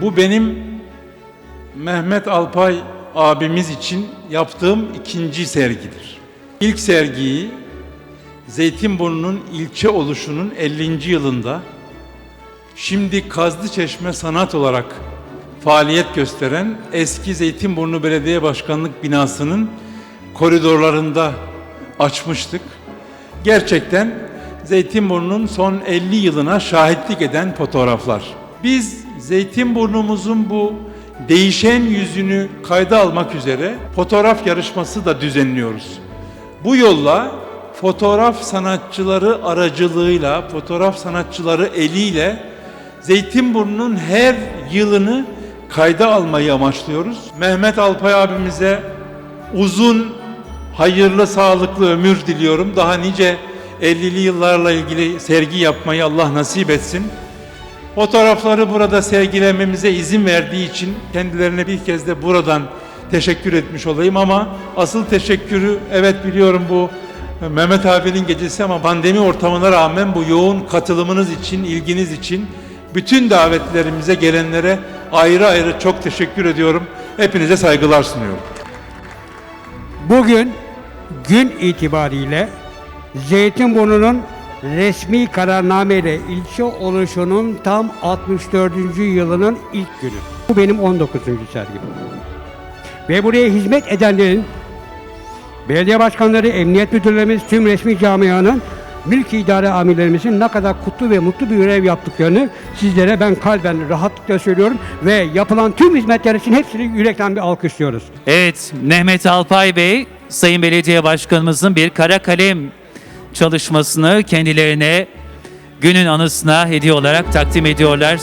Bu benim Mehmet Alpay abimiz için yaptığım ikinci sergidir. İlk sergiyi Zeytinburnu'nun ilçe oluşunun 50. yılında şimdi Kazlıçeşme Sanat olarak faaliyet gösteren eski Zeytinburnu Belediye Başkanlık binasının koridorlarında açmıştık. Gerçekten Zeytinburnu'nun son 50 yılına şahitlik eden fotoğraflar. Biz Zeytinburnumuzun bu değişen yüzünü kayda almak üzere fotoğraf yarışması da düzenliyoruz. Bu yolla fotoğraf sanatçıları aracılığıyla, fotoğraf sanatçıları eliyle Zeytinburnu'nun her yılını kayda almayı amaçlıyoruz. Mehmet Alpay abimize uzun, hayırlı, sağlıklı ömür diliyorum. Daha nice 50'li yıllarla ilgili sergi yapmayı Allah nasip etsin. Fotoğrafları burada sergilememize izin verdiği için kendilerine bir kez de buradan teşekkür etmiş olayım ama asıl teşekkürü evet biliyorum bu Mehmet abinin gecesi ama pandemi ortamına rağmen bu yoğun katılımınız için, ilginiz için bütün davetlerimize gelenlere ayrı ayrı çok teşekkür ediyorum. Hepinize saygılar sunuyorum. Bugün gün itibariyle Zeytinburnu'nun resmi kararnameyle ilçe oluşunun tam 64. yılının ilk günü. Bu benim 19. sergim. Ve buraya hizmet edenlerin, belediye başkanları, emniyet müdürlerimiz, tüm resmi camianın, mülki idare amirlerimizin ne kadar kutlu ve mutlu bir görev yaptıklarını sizlere ben kalben rahatlıkla söylüyorum ve yapılan tüm hizmetler için hepsini yürekten bir alkışlıyoruz. Evet, Mehmet Alpay Bey, Sayın Belediye Başkanımızın bir kara kalem çalışmasını kendilerine günün anısına hediye olarak takdim ediyorlar.